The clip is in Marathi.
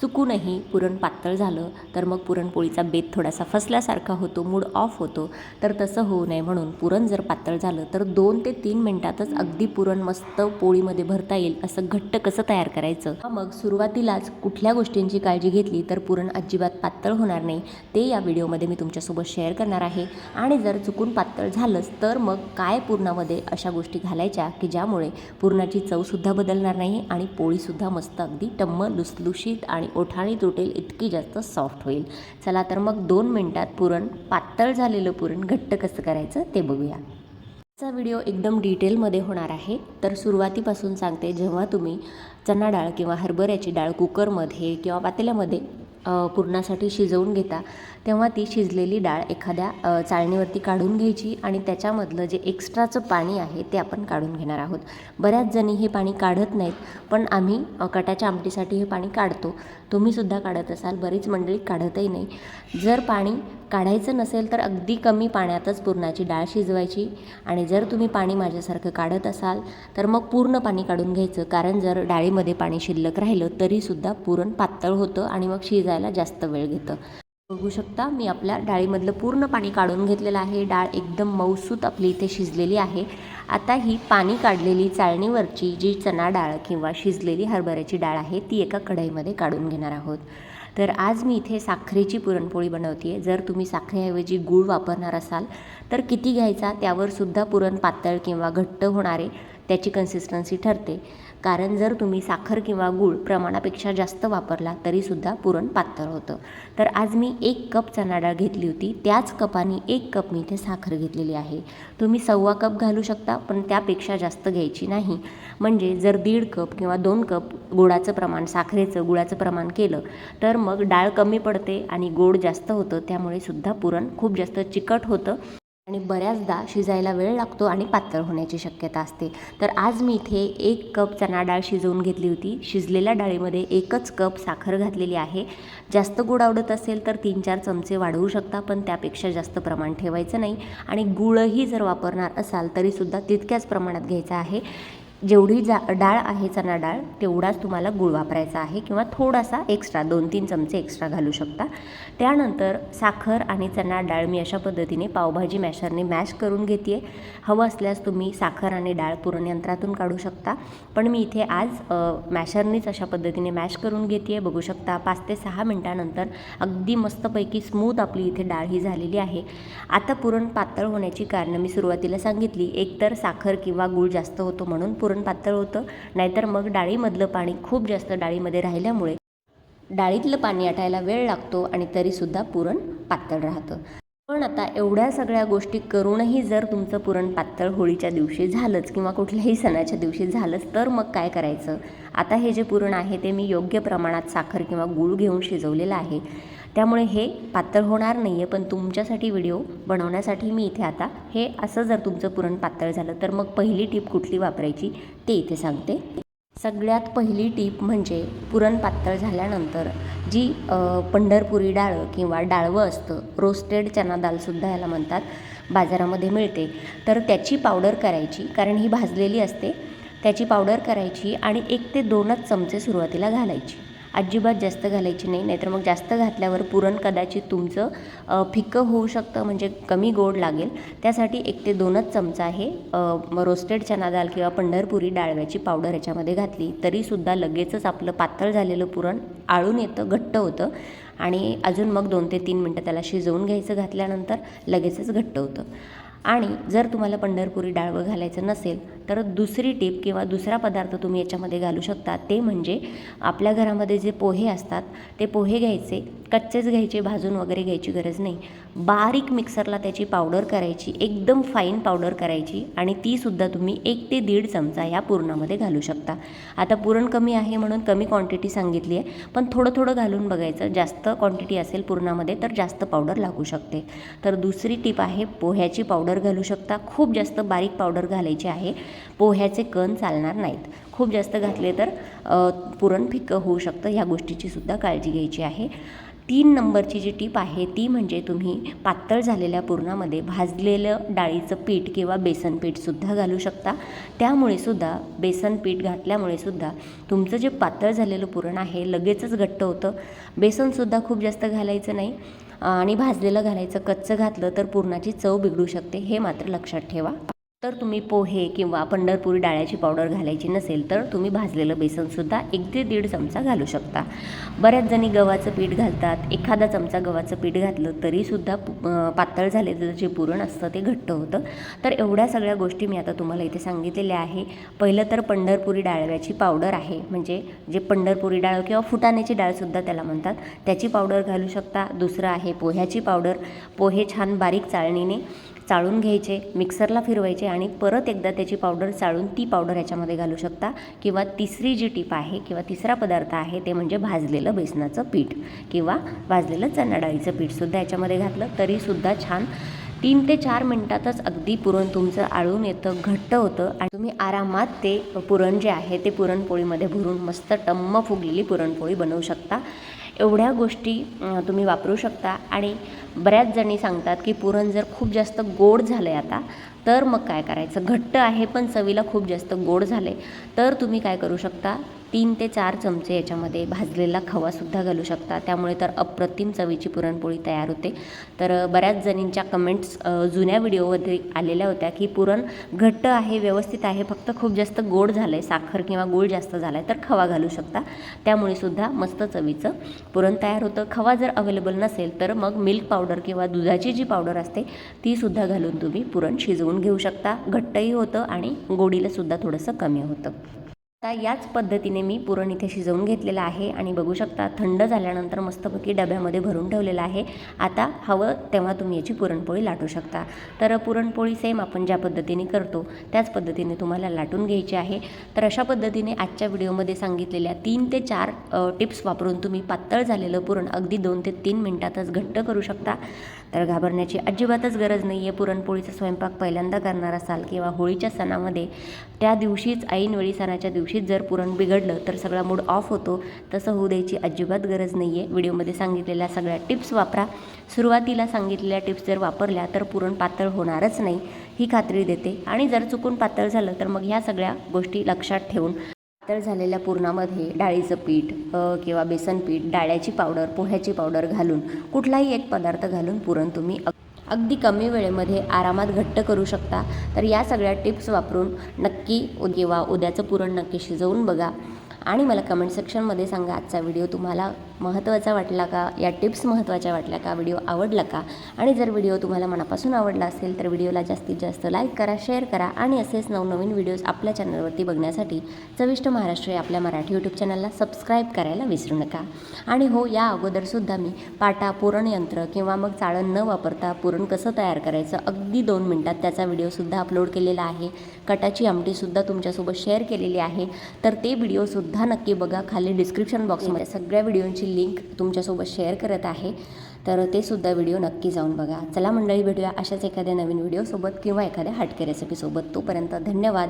चुकूनही पुरण पातळ झालं तर मग पुरणपोळीचा बेत थोडासा फसल्यासारखा होतो मूड ऑफ होतो. तर तसं होऊ नये म्हणून पुरण जर पातळ झालं तर दोन ते तीन मिनटातच अगदी पुरण मस्त पोळीमध्ये भरता येईल असं घट्ट कसं तयार करायचं? मग सुरुवातीलाच कुठल्या गोष्टींची काळजी घेतली तर पुरण अजिबात पातळ होणार नाही. ते या व्हिडिओमध्ये मी तुमच्यासोबत शेअर करणार आहे. आणि जर चुकून पातळ झालंच तर मग काय पुरणामध्ये अशा गोष्टी घालायच्या की ज्यामुळे पुरणाची चवसुद्धा बदलणार नाही आणि पोळीसुद्धा मस्त अगदी टम्म लुसलुशीत आणि ओठाणी तुटेल इतकी जास्त सॉफ्ट होईल. चला तर मग दोन मिनटात पुरण पातळ झालेलं पुरण घट्ट कसं करायचं ते बघूया. आजचा व्हिडिओ एकदम डिटेलमध्ये होणार आहे. तर सुरुवातीपासून सांगते जेव्हा तुम्ही चणा डाळ किंवा हरभऱ्याची डाळ कुकरमध्ये किंवा पातेल्यामध्ये पुरणासाठी शिजवून घेता तेव्हा ती शिजलेली डाळ एखाद्या चाळणीवरती काढून घ्यायची आणि त्याच्यामधलं जे एक्स्ट्राचं पाणी आहे ते आपण काढून घेणार आहोत. बऱ्याच जणी हे पाणी काढत नाहीत पण आम्ही कटाच्या आमटीसाठी हे पाणी काढतो. तुम्हीसुद्धा काढत असाल बरीच मंडळी काढतही नाही. जर पाणी काढायचं नसेल तर अगदी कमी पाण्यातच पुरणाची डाळ शिजवायची आणि जर तुम्ही पाणी माझ्यासारखं काढत असाल तर मग पूर्ण पाणी काढून घ्यायचं. कारण जर डाळीमध्ये पाणी शिल्लक राहिलं तरीसुद्धा पुरण पातळ होतं आणि मग शिजायला जास्त वेळ घेतं. बघू शकता मी आपल्या डाळीमधलं पूर्ण पाणी काढून घेतलेलं आहे. डाळ एकदम मऊसूत आपली इथे शिजलेली आहे. आता ही पाणी काढलेली चाळणीवरची जी चणा डाळ किंवा शिजलेली हरभऱ्याची डाळ आहे ती एका कढईमध्ये काढून घेणार आहोत. तर आज मी इथे साखरेची पुरणपोळी बनवते आहे जर तुम्ही साखरेऐवजी गूळ वापरणार असाल तर किती घ्यायचा? त्यावर सुद्धा पुरण पातळ किंवा घट्ट होणारे त्याची कन्सिस्टन्सी ठरते. कारण जर तुम्ही साखर किंवा गूळ प्रमाणापेक्षा जास्त वापरला तरीसुद्धा पुरण पातळ होतं. तर आज मी एक कप चणा डाळ घेतली होती. त्याच कपाने एक कप मी इथे साखर घेतलेली आहे. तुम्ही सव्वा कप घालू शकता पण त्यापेक्षा जास्त घ्यायची नाही. म्हणजे जर दीड कप किंवा दोन कप गुळाचं प्रमाण साखरेचं गुळाचं प्रमाण केलं तर मग डाळ कमी पडते आणि गोड जास्त होतं. त्यामुळे सुद्धा पुरण खूप जास्त चिकट होतं. आणि बऱ्याचदा शिजायला वेळ लागतो आणि पातळ होण्याची शक्यता असते. तर आज मी इथे एक कप चणा डाळ शिजवून घेतली होती. शिजलेल्या डाळीमध्ये एकच कप साखर घातलेली आहे. जास्त गोड आवडत असेल तर तीन चार चमचे वाढवू शकता पण त्यापेक्षा जास्त प्रमाण ठेवायचं नाही. आणि गुळही जर वापरणार असाल तरीसुद्धा तितक्याच प्रमाणात घ्यायचा आहे. जेवढी जा डाळ आहे चणा डाळ तेवढाच तुम्हाला गुळ वापरायचा आहे किंवा थोडासा एक्स्ट्रा दोन तीन चमचे एक्स्ट्रा घालू शकता. त्यानंतर साखर आणि चणा डाळ मी अशा पद्धतीने पावभाजी मॅशरने मॅश करून घेते आहे हवं असल्यास तुम्ही साखर आणि डाळ पुरण यंत्रातून काढू शकता. पण मी इथे आज मॅशरनीच अशा पद्धतीने मॅश करून घेते आहे बघू शकता पाच ते सहा मिनटानंतर अगदी मस्तपैकी स्मूथ आपली इथे डाळ ही झालेली आहे. आता पुरण पातळ होण्याची कारणं मी सुरुवातीला सांगितली. एकतर साखर किंवा गूळ जास्त होतो म्हणून पुरण पुरण पातळ होतं. नाहीतर मग डाळीमधलं पाणी खूप जास्त डाळीमध्ये राहिल्यामुळे डाळीतलं पाणी आटायला वेळ लागतो आणि तरीसुद्धा पुरण पातळ राहतं. पण आता एवढ्या सगळ्या गोष्टी करूनही जर तुमचं पुरण पातळ होळीच्या दिवशी झालंच किंवा कुठल्याही सणाच्या दिवशी झालंच तर मग काय करायचं? आता हे जे पुरण आहे ते मी योग्य प्रमाणात साखर किंवा गूळ घेऊन शिजवलेलं आहे. त्यामुळे हे पातळ होणार नाही आहे पण तुमच्यासाठी व्हिडिओ बनवण्यासाठी मी इथे आता हे असं जर तुमचं पुरण पातळ झालं तर मग पहिली टीप कुठली वापरायची ते इथे सांगते. सगळ्यात पहिली टीप म्हणजे पुरण पातळ झाल्यानंतर जी पंढरपुरी डाळ किंवा डाळवं असतं रोस्टेड चना दालसुद्धा याला म्हणतात बाजारामध्ये मिळते. तर त्याची पावडर करायची कारण ही भाजलेली असते त्याची पावडर करायची आणि एक ते दोनच चमचे सुरुवातीला घालायची. अजिबात जास्त घालायची नाही नाहीतर मग जास्त घातल्यावर पुरण कदाचित तुमचं फिकं होऊ शकतं म्हणजे कमी गोड लागेल. त्यासाठी एक ते दोनच चमचा आहे रोस्टेड चना दाल किंवा पंढरपुरी डाळव्याची पावडर याच्यामध्ये घातली तरीसुद्धा लगेचच आपलं पातळ झालेलं पुरण आळून येतं घट्ट होतं. आणि अजून मग दोन ते तीन मिनटं त्याला शिजवून घ्यायचं घातल्यानंतर लगेचच घट्ट होतं. आणि जर तुम्हाला पंढरपुरी डाळवं घालायचं नसेल तर दुसरी टीप किंवा दुसरा पदार्थ तुम्ही याच्यामध्ये घालू शकता. ते म्हणजे आपल्या घरामध्ये जे पोहे असतात ते पोहे घ्यायचे कच्चेच घ्यायचे भाजून वगैरे घ्यायची गरज नाही. बारीक मिक्सरला त्याची पावडर करायची एकदम फाईन पावडर करायची आणि तीसुद्धा तुम्ही एक ते दीड चमचा या पुरणामध्ये घालू शकता. आता पुरण कमी आहे म्हणून कमी क्वांटिटी सांगितली आहे पण थोडं थोडं घालून बघायचं. जास्त क्वांटिटी असेल पुरणामध्ये तर जास्त पावडर लागू शकते. तर दुसरी टीप आहे पोह्याची पावडर घालू शकता. खूप जास्त बारीक पावडर घालायची आहे. पोह्याचे कण चालणार नाहीत. खूप जास्त घातले तर पुरण फिक्कं होऊ शकतं. ह्या गोष्टीची सुद्धा काळजी घ्यायची आहे. तीन नंबरची जी टीप आहे ती म्हणजे तुम्ही पातळ झालेल्या पुरणामध्ये भाजलेलं डाळीचं पीठ किंवा बेसन पीठसुद्धा घालू शकता. त्यामुळे सुद्धा बेसन पीठ घातल्यामुळे सुद्धा तुमचं जे पातळ झालेलं पुरण आहे लगेचच घट्ट होतं. बेसनसुद्धा खूप जास्त घालायचं नाही. आणि भाजलेलं घालायचं कच्चं घातलं तर पुरणाची चव बिघडू शकते हे मात्र लक्षात ठेवा. तर तुम्ही पोहे किंवा पंढरपुरी डाळ्याची पावडर घालायची नसेल तर तुम्ही भाजलेलं बेसनसुद्धा एक ते दीड चमचा घालू शकता. बऱ्याच जणी गव्हाचं पीठ घालतात. एखादा चमचा गव्हाचं पीठ घातलं तरीसुद्धा पातळ झालेलं जे पुरण असतं ते घट्ट होतं. तर एवढ्या सगळ्या गोष्टी मी आता तुम्हाला इथे सांगितलेल्या आहे. पहिलं तर पंढरपुरी डाळव्याची पावडर आहे. म्हणजे जे पंढरपुरी डाळ किंवा फुटाण्याची डाळसुद्धा त्याला म्हणतात. त्याची पावडर घालू शकता. दुसरं आहे पोह्याची पावडर. पोहे छान बारीक चाळणीने चाळून घ्यायचे मिक्सरला फिरवायचे आणि परत एकदा त्याची पावडर चाळून ती पावडर याच्यामध्ये घालू शकता. किंवा तिसरी जी टीप आहे किंवा तिसरा पदार्थ आहे ते म्हणजे भाजलेलं बेसनाचं पीठ किंवा भाजलेलं चणा डाळीचं पीठसुद्धा याच्यामध्ये घातलं. तरीसुद्धा छान तीन ते चार मिनटातच अगदी पुरण तुमचं आळून येतं घट्ट होतं आणि तुम्ही आरामात ते पुरण जे आहे ते पुरणपोळीमध्ये भरून मस्त टम्म फुगलेली पुरणपोळी बनवू शकता. एवढ्या गोष्टी तुम्ही वापरू शकता. आणि बऱ्याच जणी सांगतात की पुरण जर खूप जास्त गोड झालं आहे आता तर मग काय करायचं? घट्ट आहे पण चवीला खूप जास्त गोड झाले तर तुम्ही काय करू शकता? तीन ते चार चमचे याच्यामध्ये भाजलेला खवासुद्धा घालू शकता. त्यामुळे तर अप्रतिम चवीची पुरणपोळी तयार होते. तर बऱ्याच जणींच्या कमेंट्स जुन्या व्हिडिओमध्ये आलेल्या होत्या की पुरण घट्ट आहे व्यवस्थित आहे फक्त खूप जास्त गोड झालं आहे साखर किंवा गूळ जास्त झाला आहे तर खवा घालू शकता. त्यामुळे सुद्धा मस्त चवीचं पुरण तयार होतं. खवा जर अवेलेबल नसेल तर मग मिल्क पावडर किंवा दुधाची जी पावडर असते तीसुद्धा घालून तुम्ही पुरण शिजवून घेऊ शकता. घट्टही होतं आणि गोडीलासुद्धा थोडंसं कमी होतं. आता याच पद्धतीने मी पुरण इथे शिजवून घेतलेलं आहे आणि बघू शकता थंड झाल्यानंतर मस्तपैकी डब्यामध्ये भरून ठेवलेलं आहे. आता हवं तेव्हा तुम्ही याची पुरणपोळी लाटू शकता. तर पुरणपोळी सेम आपण ज्या पद्धतीने करतो त्याच पद्धतीने तुम्हाला लाटून घ्यायची आहे. तर अशा पद्धतीने आजच्या व्हिडिओमध्ये सांगितलेल्या तीन ते चार टिप्स वापरून तुम्ही पातळ झालेलं पुरण अगदी दोन ते तीन मिनटातच घट्ट करू शकता. तर घाबरण्याची अजिबातच गरज नाही आहे पुरणपोळीचा स्वयंपाक पहिल्यांदा करणार असाल किंवा होळीच्या सणामध्ये त्या दिवशीच ऐनवेळी सणाच्या दिवशीच जर पुरण बिघडलं तर सगळा मूड ऑफ होतो. तसं होऊ द्यायची अजिबात गरज नाही आहे व्हिडिओमध्ये सांगितलेल्या सगळ्या टिप्स वापरा. सुरुवातीला सांगितलेल्या टिप्स जर वापरल्या तर पुरण पातळ होणारच नाही. ही खात्री देते. आणि जर चुकून पातळ झालं तर मग ह्या सगळ्या गोष्टी लक्षात ठेवून पातळ झालेल्या पुरणामध्ये डाळीचं पीठ किंवा बेसन पीठ डाळ्याची पावडर पोह्याची पावडर घालून कुठलाही एक पदार्थ घालून पुरण तुम्ही अगदी कमी वेळेमध्ये आरामात घट्ट करू शकता. तर या सगळ्या टिप्स वापरून नक्की किंवा उद्याचं पुरण नक्की शिजवून बघा. आणि मला कमेंट सेक्शनमध्ये सांगा आजचा व्हिडिओ तुम्हाला महत्त्वाचा वाटला का? या टिप्स महत्त्वाच्या वाटल्या का? व्हिडिओ आवडला का? आणि जर व्हिडिओ तुम्हाला मनापासून आवडला असेल तर व्हिडिओला जास्तीत जास्त लाईक करा शेअर करा आणि असेच नवनवीन व्हिडिओज आपल्या चॅनलवरती बघण्यासाठी चविष्ट महाराष्ट्र या आपल्या मराठी यूट्यूब चॅनलला सबस्क्राईब करायला विसरू नका. आणि हो या अगोदरसुद्धा मी पाटा पुरणयंत्र किंवा मग चाळण न वापरता पुरण कसं तयार करायचं अगदी दोन मिनटात त्याचा व्हिडिओसुद्धा अपलोड केलेला आहे. कटाची आमटीसुद्धा तुमच्यासोबत शेअर केलेली आहे. तर ते व्हिडिओसुद्धा नक्की बघा खाली डिस्क्रिप्शन बॉक्समध्ये सगळ्या व्हिडिओंची लिंक तुमच्यासोबत शेअर करत आहे. तर ते सुद्धा व्हिडिओ नक्की जाऊन बघा. चला मंडळी भेटूया अशाच एखाद्या नवीन व्हिडिओसोबत किंवा एखाद्या हटके रेसिपीसोबत तोपर्यंत धन्यवाद.